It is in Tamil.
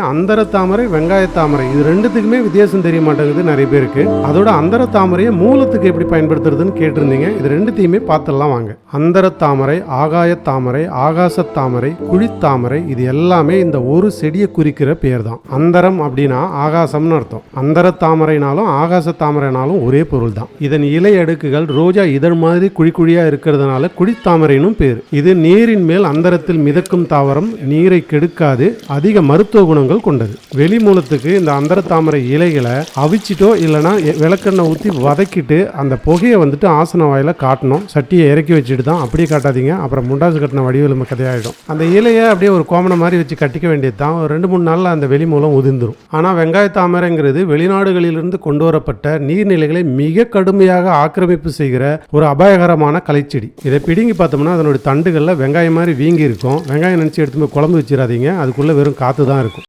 அந்தர தாமரை வெங்காய தாமரை இது ரெண்டுத்துக்குமே வித்தியாசம் தெரிய மாட்டேங்குது நிறைய பேருக்கு. அதோட அந்தர தாமரையை மூலத்துக்கு எப்படி பயன்படுத்துறதுன்னு கேட்டிருந்தீங்க. இது ரெண்டுத்தையுமே பார்த்துடலாம் வாங்க. அந்தர தாமரை ஆகாய தாமரை ஆகாச தாமரை குழித்தாமரை இது எல்லாமே இந்த ஒரு செடியை குறிக்கிற பேர் தான் அந்தரம் அப்படின்னா ஆகாசம்னு அர்த்தம். அந்தர தாமரைனாலும் ஆகாச தாமரைனாலும் ஒரே பொருள் தான் இதன் இலை அடுக்குகள் ரோஜா இதழ் மாதிரி குழி குழியா இருக்கிறதுனால குழித்தாமரைனும் பேர். இது நீரின் மேல் அந்தரத்தில் மிதக்கும் தாவரம் நீரை கெடுக்காது அதிக மருத்துவ குணம் குணங்கள் கொண்டது. வெளி மூலத்துக்கு இந்த அந்தர தாமரை இலைகளை அவிச்சிட்டோ இல்லைன்னா விளக்கெண்ணெய் ஊற்றி வதக்கிட்டு அந்த புகையை வந்துட்டு ஆசன வாயில் காட்டணும். சட்டியை இறக்கி வச்சுட்டு தான் அப்படியே காட்டாதீங்க. அப்புறம் முண்டாசு கட்டின வடிவெலும்பு கதையாயிடும். அந்த இலையை அப்படியே ஒரு கோமனை மாதிரி வச்சு கட்டிக்க வேண்டியது தான். ஒரு ரெண்டு மூணு நாளில் அந்த வெளி மூலம் உதிர்ந்துடும் ஆனால் வெங்காய தாமரைங்கிறது வெளிநாடுகளிலிருந்து கொண்டு வரப்பட்ட நீர்நிலைகளை மிக கடுமையாக ஆக்கிரமிப்பு செய்கிற ஒரு அபாயகரமான கலைச்செடி. இதை பிடுங்கி பார்த்தோம்னா அதனுடைய தண்டுகளில் வெங்காயம் மாதிரி வீங்கி இருக்கும் வெங்காயம் நினச்சி எடுத்து போய் குழம்பு வச்சிடாதீங்க. அதுக்குள்ளே வெறும் காற்று தான் இருக்கும்.